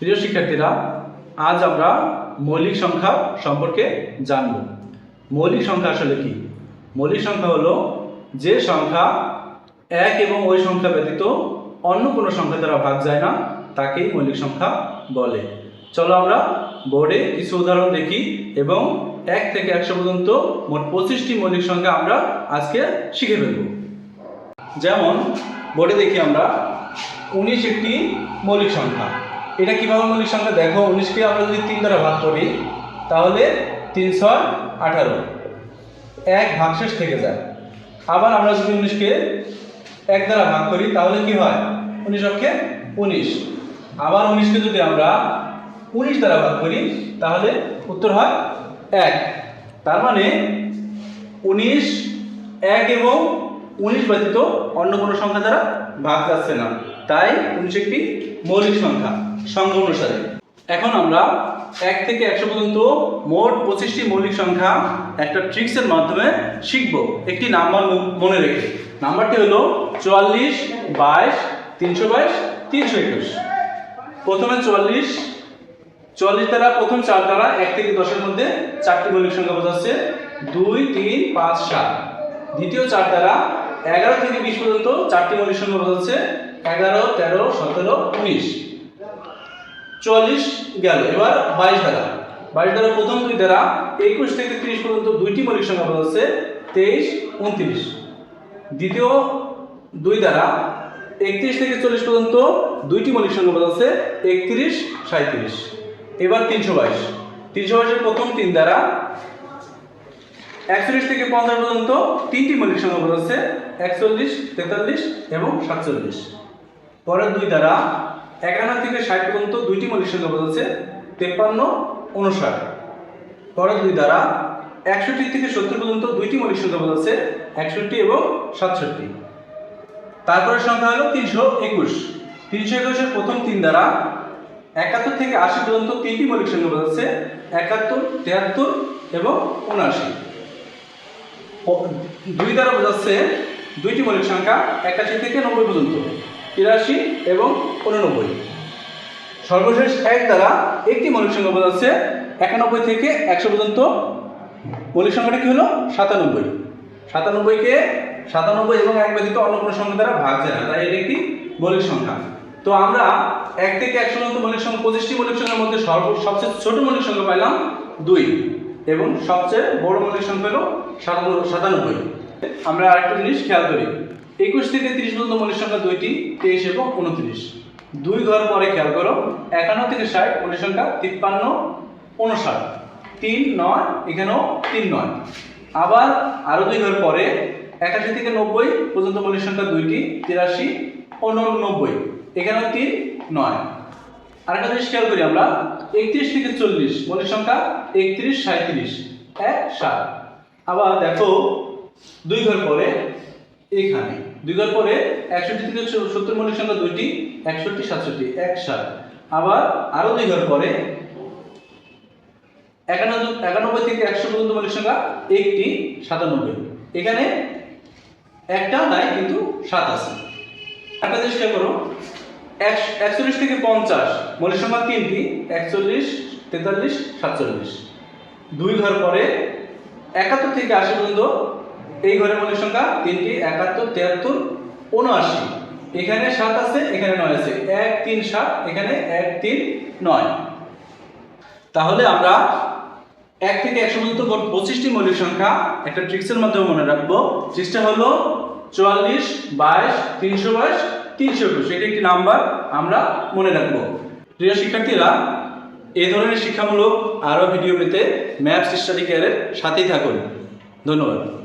প্রিয় শিক্ষার্থীরা, আজ আমরা মৌলিক সংখ্যা সম্পর্কে জানব। মৌলিক সংখ্যা আসলে কি? মৌলিক সংখ্যা হলো যে সংখ্যা এক এবং ওই সংখ্যা ব্যতীত অন্য কোনো সংখ্যা দ্বারা ভাগ যায় না, তাকেই মৌলিক সংখ্যা বলে। চলো আমরা বোর্ডে কিছু উদাহরণ দেখি এবং এক থেকে একশো পর্যন্ত মোট পঁচিশটি মৌলিক সংখ্যা আমরা আজকে শিখে ফেলব। যেমন বোর্ডে দেখি আমরা উনিশ একটি মৌলিক সংখ্যা। এটা কীভাবে মৌলিক সংখ্যা? দেখো উনিশকে আমরা যদি তিন দ্বারা ভাগ করি, তাহলে তিনশো আঠারো। এক ভাগশেষ থেকে যায়। আবার আমরা যদি উনিশকে এক দ্বারা ভাগ করি, তাহলে কি হয়? উনিশ অক্ষে উনিশ। আবার উনিশকে যদি আমরা উনিশ দ্বারা ভাগ করি, তাহলে উত্তর হয় এক। তার মানে উনিশ এক এবং উনিশ ব্যতীত অন্য কোনো সংখ্যা দ্বারা ভাগ যাচ্ছে না। তাই উনিশ একটি মৌলিক সংখ্যা সংখ্যা অনুসারে। এখন আমরা এক থেকে একশো পর্যন্ত মোট পঁচিশটি মৌলিক সংখ্যা একটা ট্রিক্সের মাধ্যমে শিখব। একটি নাম্বার মনে রেখে। নাম্বারটি হলো চুয়াল্লিশ, বাইশ, তিনশো বাইশ, তিনশো একুশ। প্রথমে চুয়াল্লিশ চুয়াল্লিশ দ্বারা প্রথম চার দ্বারা এক থেকে দশের মধ্যে চারটি মৌলিক সংখ্যা বোঝাচ্ছে। দুই, তিন, পাঁচ, সাত। দ্বিতীয় চার দ্বারা এগারো থেকে বিশ পর্যন্ত চারটি মৌলিক সংখ্যা বোঝাচ্ছে। এগারো, তেরো, সতেরো, উনিশ। চল্লিশ গেল। এবার বাইশ দ্বারা বাইশ দ্বারা প্রথম দুই দ্বারা একুশ থেকে তিরিশ পর্যন্ত দুইটি মৌলিক সংখ্যা বোঝাচ্ছে তেইশ, উনত্রিশ। দ্বিতীয় দুই দ্বারা একত্রিশ থেকে চল্লিশ পর্যন্ত দুইটি মৌলিক সংখ্যা বোঝাচ্ছে একত্রিশ সাঁত্রিশ এবার তিনশো বাইশ। তিনশো বাইশের প্রথম তিন দ্বারা একচল্লিশ থেকে পঞ্চাশ পর্যন্ত তিনটি মৌলিক সংখ্যা বোঝাচ্ছে একচল্লিশ, তেতাল্লিশ এবং সাতচল্লিশ। পরের দুই দ্বারা একান্ন থেকে ষাট পর্যন্ত দুইটি মৌলিক সংখ্যা বোঝাচ্ছে তেপ্পান্ন উনষাট পরের দুই দ্বারা একষট্টি থেকে সত্তর পর্যন্ত দুইটি মৌলিক সংখ্যা বোঝাচ্ছে একষট্টি এবং সাতষট্টি। তারপরের সংখ্যা হলো তিনশো একুশ। তিনশো একুশের প্রথম তিন দ্বারা একাত্তর থেকে আশি পর্যন্ত তিনটি মৌলিক সংখ্যা বোঝাচ্ছে একাত্তর, তিয়াত্তর এবং উনআশি। দুই দ্বারা বোঝাচ্ছে দুইটি মৌলিক সংখ্যা একাশি থেকে নব্বই পর্যন্ত। তিরাশি এবং উননব্বই। সর্বশেষ এক দ্বারা একটি মৌলিক সংখ্যা বোঝাচ্ছে একানব্বই থেকে একশো পর্যন্ত। মৌলিক সংখ্যাটা কি হলো? সাতানব্বই। সাতানব্বইকে সাতানব্বই এবং এক ব্যতীত অন্য কোনো সংখ্যা দ্বারা ভাগ যায় না, তাই এটা একটি মৌলিক সংখ্যা। তো আমরা এক থেকে একশো পর্যন্ত মৌলিক সংখ্যা, পঁচিশটি মৌলিক সংখ্যার মধ্যে সর্ব, সবচেয়ে ছোট মৌলিক সংখ্যা পাইলাম দুই এবং সবচেয়ে বড় মৌলিক সংখ্যা হলো সাতানব্বই। আমরা আরেকটা জিনিস খেয়াল করি। একুশ থেকে তিরিশ পর্যন্ত মৌলিক সংখ্যা দুইটি, তেইশ এবং উনত্রিশ। দুই ঘর পরে খেয়াল করো, একান্ন থেকে ষাট, মৌলিক সংখ্যা তিপ্পান্ন, উনষাট। তিন নয়, এখানেও তিন নয়। আবার আরও দুই ঘর পরে, একাশি থেকে নব্বই পর্যন্ত মৌলিক সংখ্যা দুইটি, তিরাশি উননব্বই এখানেও তিন নয়। আরেকটা জিনিস খেয়াল করি আমরা, একত্রিশ থেকে চল্লিশ, মৌলিক সংখ্যা একত্রিশ সাঁত্রিশ এক, সাত। আবার দেখো, দুই ঘর পরে, এখানে। দুই পরে একষট্টি থেকে সত্তর মৌলিক সংখ্যা দুইটি, একষট্টি, সাতষট্টি, এক সাত। আবার আরও দুই ঘর পরে একানব্বই থেকে একশো পর্যন্ত মৌলিক সংখ্যা একটি, সাতানব্বই। এখানে একটা নাই, কিন্তু সাত আছে। একটা খেয়াল করো একচল্লিশ থেকে পঞ্চাশ মৌলিক সংখ্যা তিনটি, একচল্লিশ, তেতাল্লিশ, সাতচল্লিশ। দুই ঘর পরে একাত্তর থেকে আশি পর্যন্ত এই ঘরের মৌলিক সংখ্যা তিনটি, একাত্তর, তিয়াত্তর, উনআশি। এখানে সাত আছে, এখানে নয় আছে। এক, তিন, সাত, এখানে এক, তিন, নয়। তাহলে আমরা এক থেকে একশো পর্যন্ত পঁচিশটি মৌলিক সংখ্যা একটা ট্রিক্সের মাধ্যমে মনে রাখব। ট্রিক্সটা হলো চুয়াল্লিশ, বাইশ, তিনশো বাইশ, তিনশো একুশ। এটি একটি নাম্বার আমরা মনে রাখব। প্রিয় শিক্ষার্থীরা এ ধরনের শিক্ষামূলক আরও ভিডিও পেতে ম্যাপস স্টাডি কেয়ারের সাথেই থাকুন। ধন্যবাদ।